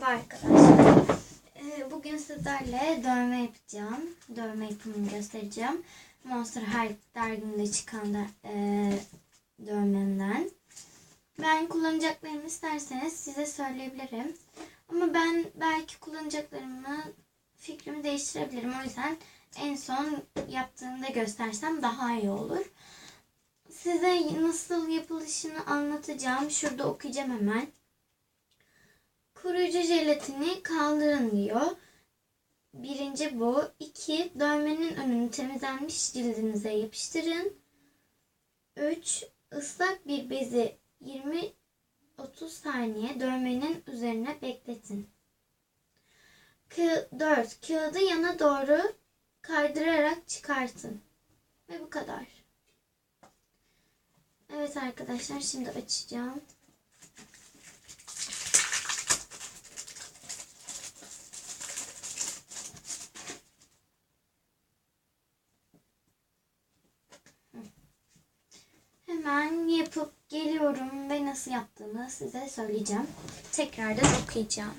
Merhaba arkadaşlar. Ee, Bugün sizlerle dövme yapacağım. Dövme yapımını göstereceğim. Monster High derginde çıkan da, e, dövmemden. Ben kullanacaklarımı isterseniz size söyleyebilirim. Ama ben belki kullanacaklarımı fikrimi değiştirebilirim. O yüzden en son yaptığımda göstersem daha iyi olur. Size nasıl yapılışını anlatacağım. Şurada okuyacağım hemen. Koruyucu jelatini kaldırın diyor. Birinci bu. İki, dövmenin önünü temizlenmiş cildinize yapıştırın. Üç, ıslak bir bezi 20-30 saniye dövmenin üzerine bekletin. Kı- 4. Kağıdı yana doğru kaydırarak çıkartın. Ve bu kadar. Evet arkadaşlar şimdi açacağım. Hemen yapıp geliyorum ve nasıl yaptığımı size söyleyeceğim. Tekrardan okuyacağım.